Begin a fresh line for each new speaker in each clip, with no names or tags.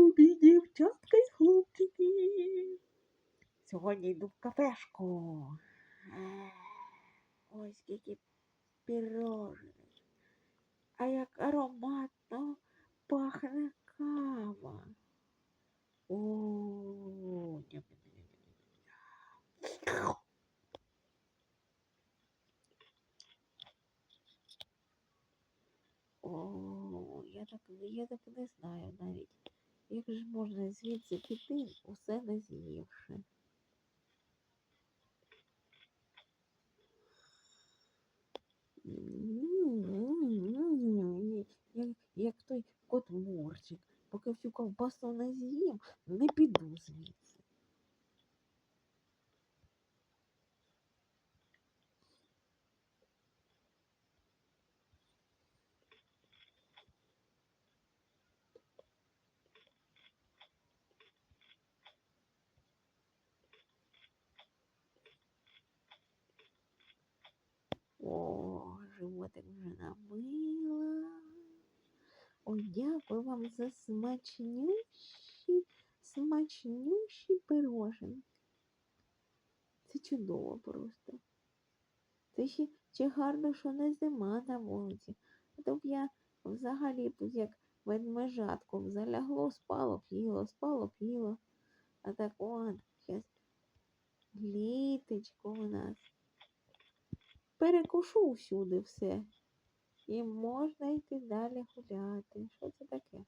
любі дівчатка й хлопчики. Сьогодні йду в кафешку. Ой, скільки пірожних. А як ароматно пахне кава. О. О, я так, я так не знаю навіть. Як же можна звідси піти, усе не з'ївши? Як, як той кот морчик, Поки всю ковбасу не з'їм, не піду звідси. О, животик вже набила. Ой, дякую вам за смачнющі, смачнющі пироженки. Це чудово просто. Це ще, ще гарно, що не зима на вулиці. А то б я взагалі б як ведмежатку залягло, спало, б їло, спало, б їло. А так он, щас літечко у нас. Перекушу всюди все. І можна йти далі гуляти. Що це таке?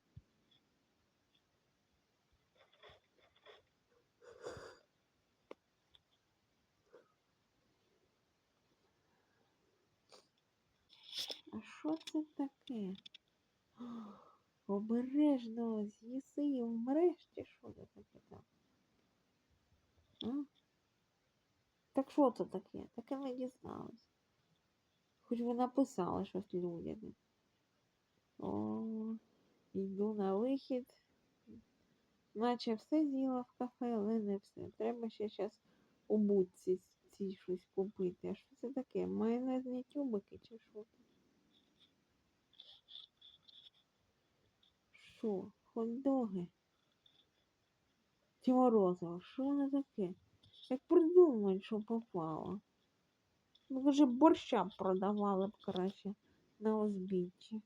А що це таке? Обережно з'їси і вмреш, чи що це таке там? А? Так що це таке? Таке не дізналась. Хоч ви написали щось людям. О, йду на вихід. Наче все з'їла в кафе, але не все. Треба ще зараз у будці цій щось купити. А що це таке? Майонезні тюбики чи що? Що? Хот-доги? Чи морозиво? Що воно таке? Як придумають, що попало? Ну, вже борща продавали б краще на узбіччі.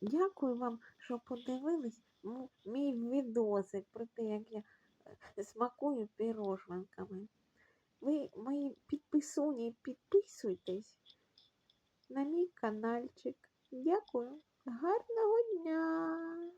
Дякую вам, що подивились мій відосик про те, як я е, смакую піроженками. Ви, мої підписуні, підписуйтесь на мій каналчик. Дякую. Гарного дня!